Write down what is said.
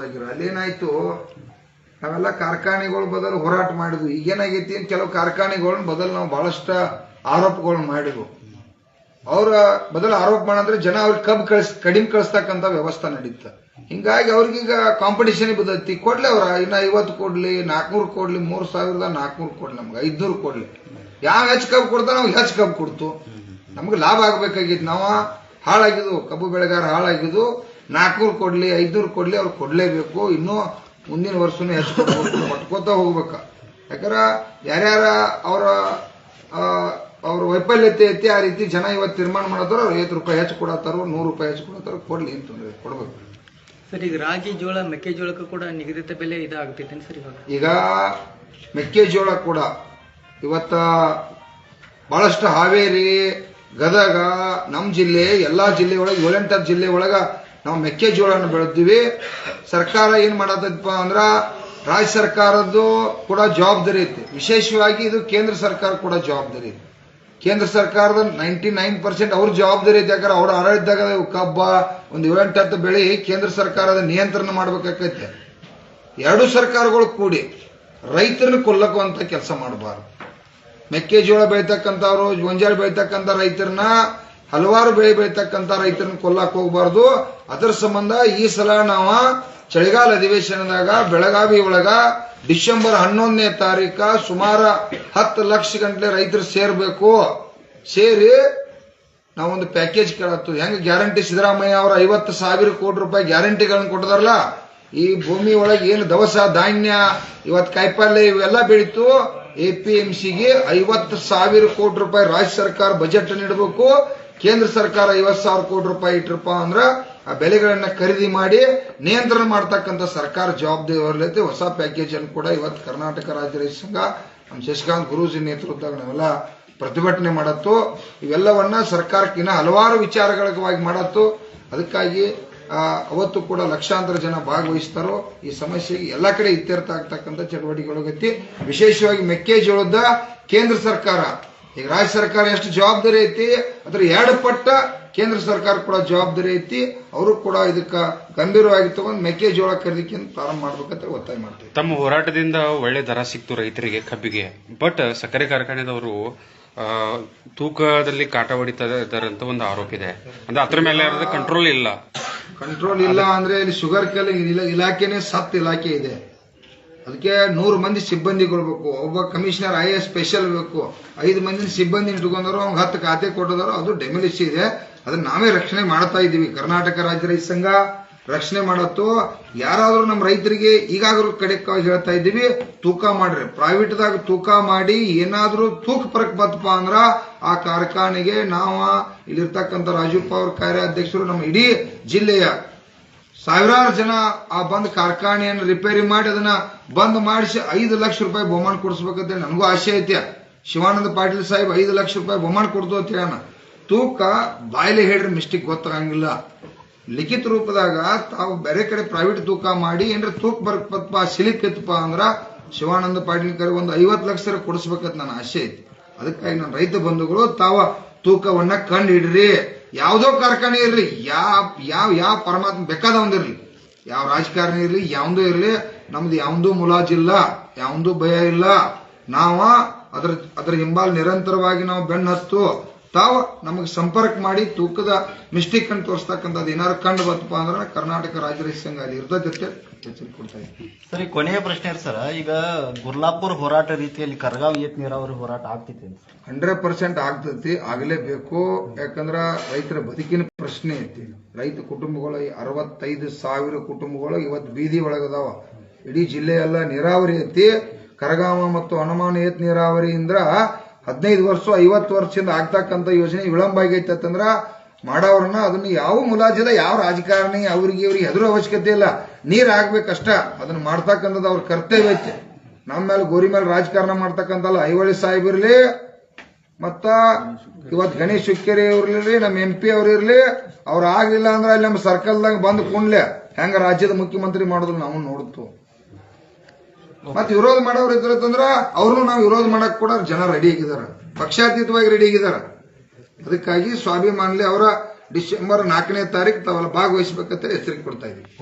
ಅಲ್ಲೇನಾಯ್ತು? ನಾವೆಲ್ಲ ಕಾರ್ಖಾನೆಗಳು ಬದಲು ಹೋರಾಟ ಮಾಡಿದ್ವು. ಈಗೇನಾಗೈತಿ ಕೆಲವು ಕಾರ್ಖಾನೆಗಳನ್ನ ಬದಲು ನಾವು ಬಹಳಷ್ಟು ಆರೋಪಗಳನ್ನ ಮಾಡಿದ್ವು. ಅವರ ಬದಲು ಆರೋಪ ಮಾಡಂದ್ರೆ ಜನ ಅವ್ರಿಗೆ ಕಬ್ ಕಳಿಸ್, ಕಡಿಮೆ ಕಳಿಸ್ತಕ್ಕಂಥ ವ್ಯವಸ್ಥೆ ನಡೀತ. ಹಿಂಗಾಗಿ ಅವ್ರಿಗೀಗ ಕಾಂಪಿಟೇಷನ್ ಬದತಿ ಕೊಡ್ಲಿ ಅವ್ರ, ಇನ್ನ ಐವತ್ತು ಕೊಡ್ಲಿ, ನಾಲ್ಕುನೂರು ಕೊಡ್ಲಿ, ಮೂರ್ ಸಾವಿರದ ನಾಲ್ಕುನೂರು ಕೊಡ್ಲಿ, ನಮ್ಗೆ ಐದ್ನೂರು ಕೊಡ್ಲಿ. ಯಾವ ಹೆಚ್ಚು ಕಬ್ ಕೊಡ್ತ ನಾವು ಹೆಚ್ಚು ಕಬ್ ಕೊಡ್ತು. ನಮ್ಗೆ ಲಾಭ ಆಗ್ಬೇಕಾಗಿತ್ತು. ನಾವು ಹಾಳಾಗಿದ್ವು. ಕಬ್ಬು ಬೆಳೆಗಾರ ಹಾಳಾಗಿದ್ದು ನಾಲ್ಕನೂರು ಕೊಡ್ಲಿ ಐದೂರು ಕೊಡ್ಲಿ ಅವ್ರು ಕೊಡ್ಲೇಬೇಕು. ಇನ್ನೂ ಮುಂದಿನ ವರ್ಷನೂ ಹೆಚ್ಚು ಕೊಟ್ಕೋತಾ ಹೋಗ್ಬೇಕ. ಯಾಕಂದ್ರೆ ಯಾರ್ಯಾರ ಅವರ ಅವ್ರ ವೈಫಲ್ಯತೆ ಐತಿ ಆ ರೀತಿ ಜನ ಇವತ್ತು ತೀರ್ಮಾನ ಮಾಡತ್ತಾರ ಅವ್ರು ಐವತ್ತು ರೂಪಾಯಿ ಹೆಚ್ಚು ಕೊಡತ್ತಾರೋ ನೂರು ರೂಪಾಯಿ ಹೆಚ್ಚು ಕೊಡತ್ತಾರೋ ಕೊಡ್ಲಿ ಅಂತ ಕೊಡ್ಬೇಕು. ಸರ್ ಈಗ ರಾಗಿ ಜೋಳ ಮೆಕ್ಕೆಜೋಳಕ್ಕೆ ಕೂಡ ನಿಗದಿತ ಬೆಲೆ ಇದಾಗ್ತೈತೆ ಸರ್ ಇವಾಗ? ಈಗ ಮೆಕ್ಕೆಜೋಳ ಕೂಡ ಇವತ್ತ ಬಹಳಷ್ಟು ಹಾವೇರಿ ಗದಗ ನಮ್ಮ ಜಿಲ್ಲೆ ಎಲ್ಲ ಜಿಲ್ಲೆ ಒಳಗೆ ಏಳೆಂಟು ಜಿಲ್ಲೆ ಒಳಗ ನಾವು ಮೆಕ್ಕೆಜೋಳನ ಬೆಳೆದಿವಿ ಸರ್ಕಾರ ಏನ್ ಮಾಡತ್ತಪ್ಪ ಅಂದ್ರ ರಾಜ್ಯ ಸರ್ಕಾರದ್ದು ಕೂಡ ಜವಾಬ್ದಾರಿ ಐತಿ. ವಿಶೇಷವಾಗಿ ಇದು ಕೇಂದ್ರ ಸರ್ಕಾರ ಕೂಡ ಜವಾಬ್ದಾರಿ ಐತಿ. ಕೇಂದ್ರ ಸರ್ಕಾರದ ನೈಂಟಿ ನೈನ್ ಪರ್ಸೆಂಟ್ ಅವ್ರ ಜವಾಬ್ದಾರಿ ಐತಿ. ಯಾಕಂದ್ರೆ ಅವ್ರ ಆಡಳಿತದಾಗ ಕಬ್ಬ ಒಂದು ಏಳೆಂಟು ಹತ್ತು ಬೆಳೆ ಕೇಂದ್ರ ಸರ್ಕಾರದ ನಿಯಂತ್ರಣ ಮಾಡ್ಬೇಕಾಕೈತೆ ಎರಡು ಸರ್ಕಾರಗಳು ಕೂಡಿ ರೈತರನ್ನ ಕೊಲ್ಲಕ್ಕುವಂಥ ಕೆಲಸ ಮಾಡಬಾರ್ದು. ಮೆಕ್ಕೆಜೋಳ ಬೆಳಿತಕ್ಕಂಥವ್ರು, ಗೊಂಜಾಳ ಬೆಳಿತಕ್ಕಂಥ ರೈತರನ್ನ ಹಲವಾರು ಬೆಳೆ ಬೆಳಿತಕ್ಕಂಥ ರೈತರನ್ನ ಕೊಲ್ಲಕ್ ಹೋಗ್ಬಾರ್ದು. ಅದರ ಸಂಬಂಧ ಈ ಸಲ ನಾವು ಚಳಿಗಾಲ ಅಧಿವೇಶನದಾಗ ಬೆಳಗಾವಿ ಒಳಗ ಡಿಸೆಂಬರ್ ಹನ್ನೊಂದನೇ ತಾರೀಕ ಸುಮಾರು ಹತ್ತು ಲಕ್ಷ ಗಂಟಲೆ ರೈತರು ಸೇರ್ಬೇಕು. ಸೇರಿ ನಾವೊಂದು ಪ್ಯಾಕೇಜ್ ಕೇಳತ್ತು. ಹೆಂಗ ಗ್ಯಾರಂಟಿ ಸಿದ್ದರಾಮಯ್ಯ ಅವರ ಐವತ್ತು ಸಾವಿರ ಕೋಟಿ ರೂಪಾಯಿ ಗ್ಯಾರಂಟಿಗಳನ್ನ ಕೊಟ್ಟದಾರಲ್ಲ, ಈ ಭೂಮಿ ಒಳಗೆ ಏನು ದವಸ ಧಾನ್ಯ ಇವತ್ತು ಕಾಯಿಪಲ್ಯ ಇವೆಲ್ಲ ಬೆಳೀತು. ಎ ಪಿ ಎಂ ಸಿಗೆ ಐವತ್ತು ಸಾವಿರ ಕೋಟಿ ರೂಪಾಯಿ ರಾಜ್ಯ ಸರ್ಕಾರ ಬಜೆಟ್ ನೀಡಬೇಕು ಕೇಂದ್ರ ಸರ್ಕಾರ ಐವತ್ತು ಸಾವಿರ ಕೋಟಿ ರೂಪಾಯಿ ಇಟ್ರಪ್ಪ ಅಂದ್ರೆ ಆ ಬೆಲೆಗಳನ್ನ ಖರೀದಿ ಮಾಡಿ ನಿಯಂತ್ರಣ ಮಾಡ್ತಕ್ಕಂಥ ಸರ್ಕಾರ ಜವಾಬ್ದಾರಿ ಹೊಸ ಪ್ಯಾಕೇಜ್ ಅನ್ನು ಕೂಡ ಇವತ್ತು ಕರ್ನಾಟಕ ರಾಜ್ಯ ರೈತ ಸಂಘ ನಮ್ಮ ಶಶಿಕಾಂತ್ ಗುರೂಜಿ ನೇತೃತ್ವದಾಗ ನಾವೆಲ್ಲ ಪ್ರತಿಭಟನೆ ಮಾಡತ್ತು. ಇವೆಲ್ಲವನ್ನ ಸರ್ಕಾರಕ್ಕೆ ಇನ್ನ ಹಲವಾರು ವಿಚಾರಗಳವಾಗಿ ಮಾಡತ್ತು. ಅದಕ್ಕಾಗಿ ಅವತ್ತು ಕೂಡ ಲಕ್ಷಾಂತರ ಜನ ಭಾಗವಹಿಸ್ತಾರೋ, ಈ ಸಮಸ್ಯೆಗೆ ಎಲ್ಲ ಕಡೆ ಇತ್ಯರ್ಥ ಆಗ್ತಕ್ಕಂಥ ಚಟುವಟಿಕೆಗಳಾಗೈತಿ ವಿಶೇಷವಾಗಿ ಮೆಕ್ಕೆಜೋಳದ ಕೇಂದ್ರ ಸರ್ಕಾರ ಈಗ ರಾಜ್ಯ ಸರ್ಕಾರ ಎಷ್ಟು ಜವಾಬ್ದಾರಿ ಐತಿ? ಅದ್ರ ಎರಡು ಪಟ್ಟ ಕೇಂದ್ರ ಸರ್ಕಾರ ಕೂಡ ಜವಾಬ್ದಾರಿ ಐತಿ. ಅವರು ಕೂಡ ಇದಕ್ಕ ಗಂಭೀರವಾಗಿ ತಗೊಂಡು ಮೆಕ್ಕೆಜೋಳ ಖರೀದಿಕೆ ಪ್ರಾರಂಭ ಮಾಡ್ಬೇಕಂತ ಒತ್ತಾಯ ಮಾಡ್ತೀವಿ. ತಮ್ಮ ಹೋರಾಟದಿಂದ ಒಳ್ಳೆ ದರ ಸಿಕ್ತು ರೈತರಿಗೆ ಕಬ್ಬಿಗೆ. ಬಟ್ ಸಕ್ಕರೆ ಕಾರ್ಖಾನೆದವರು ತೂಕದಲ್ಲಿ ಕಾಟ ಹೊಡಿತಾ ಇದ್ದಾರೆ ಅಂತ ಒಂದು ಆರೋಪ ಇದೆ. ಅಂದ್ರೆ ಅದ್ರ ಮೇಲೆ ಕಂಟ್ರೋಲ್ ಇಲ್ಲ. ಕಂಟ್ರೋಲ್ ಇಲ್ಲ ಅಂದ್ರೆ ಇಲ್ಲಿ ಶುಗರ್ ಕೆಲ ಇಲಾಖೆನೇ ಸತ್ ಇಲಾಖೆ ಇದೆ. ಅದಕ್ಕೆ ನೂರು ಮಂದಿ ಸಿಬ್ಬಂದಿ ಕೊಡಬೇಕು. ಒಬ್ಬ ಕಮಿಷನರ್ ಐ ಎಸ್ ಸ್ಪೆಷಲ್ ಬೇಕು. ಐದು ಮಂದಿ ಸಿಬ್ಬಂದಿ ಇಟ್ಕೊಂಡರು ಅವ್ನಿಗೆ ಹತ್ತು ಖಾತೆ ಕೊಟ್ಟಿದಾರೋ ಅದು ಡೆಮಿಲಿಸಿ ಇದೆ. ಅದನ್ನ ನಾವೇ ರಕ್ಷಣೆ ಮಾಡ್ತಾ ಇದ್ದೀವಿ. ಕರ್ನಾಟಕ ರಾಜ್ಯ ರೈತ ಸಂಘ ರಕ್ಷಣೆ ಮಾಡತ್ತು. ಯಾರಾದರೂ ನಮ್ಮ ರೈತರಿಗೆ ಈಗಾಗಲೂ ಕಡೆ ಹೇಳ್ತಾ ಇದ್ದೀವಿ, ತೂಕ ಮಾಡ್ರಿ. ಪ್ರೈವೇಟ್ದಾಗ ತೂಕ ಮಾಡಿ, ಏನಾದರೂ ತೂಕ ಪರಕ್ ಬತ್ತಪ್ಪ ಅಂದ್ರ ಆ ಕಾರ್ಖಾನೆಗೆ ನಾವು ಇಲ್ಲಿರ್ತಕ್ಕಂಥ ರಾಜೀವ್ ಪವರ್ ಕಾರ್ಯಾಧ್ಯಕ್ಷರು ನಮ್ಮ ಇಡೀ ಜಿಲ್ಲೆಯ ಸಾವಿರಾರು ಜನ ಆ ಬಂದ್ ಕಾರ್ಖಾನೆಯನ್ನು ರಿಪೇರಿ ಮಾಡಿ ಅದನ್ನ ಬಂದ್ ಮಾಡಿಸಿ ಐದು ಲಕ್ಷ ರೂಪಾಯಿ ಬಹುಮಾನ ಕೊಡಿಸ್ಬೇಕಂತ ನನಗೂ ಆಸೆ ಐತೆ. ಶಿವಾನಂದ ಪಾಟೀಲ್ ಸಾಹೇಬ್ ಐದು ಲಕ್ಷ ರೂಪಾಯಿ ಬಹುಮಾನ ಕೊಡ್ತು ಅಂತ ಹೇಳೋಣ. ತೂಕ ಬಾಯಲ್ಲಿ ಹೇಳ್ರಿ ಮಿಸ್ಟೇಕ್ ಗೊತ್ತಾಗಂಗಿಲ್ಲ. ಲಿಖಿತ ರೂಪದಾಗ ತಾವು ಬೇರೆ ಕಡೆ ಪ್ರೈವೇಟ್ ತೂಕ ಮಾಡಿ ಏನ್ರ ತೂಕ ಸಿಲಿಪ್ ಇತ್ತಪ್ಪ ಅಂದ್ರ ಶಿವಾನಂದ ಪಾಟೀಲ್ ಕರೆ ಒಂದು ಐವತ್ತು ಲಕ್ಷ ಕೊಡಿಸ್ಬೇಕಂತ ನನ್ನ ಆಸೆ ಐತಿ. ಅದಕ್ಕಾಗಿ ನನ್ನ ರೈತ ಬಂಧುಗಳು ತಾವ ತೂಕವನ್ನ ಕಂಡು ಹಿಡ್ರಿ. ಯಾವುದೋ ಕಾರ್ಖಾನೆ ಇರಲಿ ಯಾವ ಯಾವ ಯಾವ ಪರಮಾತ್ಮ ಬೇಕಾದವಂದಿರಲಿ ಯಾವ ರಾಜಕಾರಣಿ ಇರಲಿ, ಯಾವುದೂ ಇರಲಿ, ನಮ್ದು ಯಾವ್ದು ಮುಲಾಜಿಲ್ಲ ಯಾವುದೂ ಭಯ ಇಲ್ಲ, ನಾವು ಅದ್ರ ಅದ್ರ ಹಿಂಬಾಲ್ ನಿರಂತರವಾಗಿ ನಾವು ಬೆನ್ನು ಹತ್ತು ತಾವು ನಮಗೆ ಸಂಪರ್ಕ ಮಾಡಿ ತೂಕದ ಮಿಸ್ಟೇಕ್ ಅನ್ನು ತೋರಿಸ್ತಕ್ಕಂಥದ್ದು ಏನಾದ್ರು ಕಂಡು ಬಂತಪ್ಪ ಅಂದ್ರೆ ಕರ್ನಾಟಕ ರಾಜ್ಯ ರೈತ ಸಂಘ ಅಲ್ಲಿ ಇರ್ತದ ಅಂತ ಎಚ್ಚರಿಕೆ ಕೊಡ್ತಾ ಇದ್ದೀನಿ. ಸರಿ ಕೊನೆಯ ಪ್ರಶ್ನೆ ಸರ್. ಈಗ ಗುರ್ಲಾಪುರ್ ಹೋರಾಟ ರೀತಿಯಲ್ಲಿ ಕರ್ಗಾವ್ ಏತ್ ನೀರಾವರಿ ಹೋರಾಟ ಆಗ್ತೈತೆ ಹಂಡ್ರೆಡ್ ಪರ್ಸೆಂಟ್ ಆಗ್ತೈತಿ ಆಗಲೇಬೇಕು. ಯಾಕಂದ್ರ ರೈತರ ಬದುಕಿನ ಪ್ರಶ್ನೆ ಐತಿ. ರೈತ ಕುಟುಂಬಗಳು ಅರವತ್ತೈದು ಸಾವಿರ ಕುಟುಂಬಗಳು ಇವತ್ತು ಬೀದಿ ಒಳಗದಾವ. ಇಡೀ ಜಿಲ್ಲೆಯೆಲ್ಲ ನೀರಾವರಿ ಐತಿ. ಕರಗಾಮ ಮತ್ತು ಹನುಮಾನ ಏತ್ ನೀರಾವರಿಯಿಂದ ಹದಿನೈದು ವರ್ಷ, ಐವತ್ತು ವರ್ಷದಿಂದ ಆಗ್ತಕ್ಕಂಥ ಯೋಜನೆ ವಿಳಂಬ ಆಗೈತೆ ಅಂತಂದ್ರ ಮಾಡೋರನ್ನ ಅದನ್ನ ಯಾವ ಮುಲಾಜಿಲ್ಲ ಯಾವ ರಾಜಕಾರಣಿ, ಅವ್ರಿಗೆ ಇವ್ರಿಗೆ ಹೆದರೋ ಅವಶ್ಯಕತೆ ಇಲ್ಲ. ನೀರ್ ಆಗ್ಬೇಕಷ್ಟ ಅದನ್ನ ಮಾಡ್ತಕ್ಕಂಥದ್ದು ಅವ್ರ ಕರ್ತವ್ಯ ಐತೆ. ನಮ್ಮ ಮೇಲೆ ಗೋರಿ ಮೇಲೆ ರಾಜಕಾರಣ ಮಾಡ್ತಕ್ಕಂಥಲ್ಲ ಐವಳಿ ಸಾಹೇಬ್ ಇರ್ಲಿ, ಮತ್ತ ಇವತ್ ಗಣೇಶ್ ಹುಕ್ಕೇರಿ ಅವ್ರಿರ್ಲಿ ನಮ್ಮ ಎಂ ಪಿ ಅವ್ರು ಇರ್ಲಿ, ಅವ್ರು ಆಗ್ಲಿಲ್ಲ ಅಂದ್ರೆ ಅಲ್ಲಿ ನಮ್ಮ ಸರ್ಕಲ್ದಾಗ ಬಂದು ಕುಂಡ್ಲೆ ಹೆಂಗ ರಾಜ್ಯದ ಮುಖ್ಯಮಂತ್ರಿ ಮಾಡೋದು ನಾವು ನೋಡ್ತು. ಮತ್ ವಿರೋಧ ಮಾಡೋರು ಇದ್ರಂದ್ರ ಅವ್ರನ್ನು ನಾವು ವಿರೋಧ ಮಾಡಕ್ ಕೂಡ ಜನ ರೆಡಿ ಆಗಿದ್ದಾರೆ ಪಕ್ಷಾತೀತವಾಗಿ ರೆಡಿ ಆಗಿದ್ದಾರೆ ಅದಕ್ಕಾಗಿ ಸ್ವಾಭಿಮಾನಲಿ ಅವರ ಡಿಸೆಂಬರ್ ನಾಲ್ಕನೇ ತಾರೀಕು ತಾವೆಲ್ಲ ಭಾಗವಹಿಸಬೇಕಂತ ಹೆಸರಿಗೆ ಕೊಡ್ತಾ ಇದೀವಿ.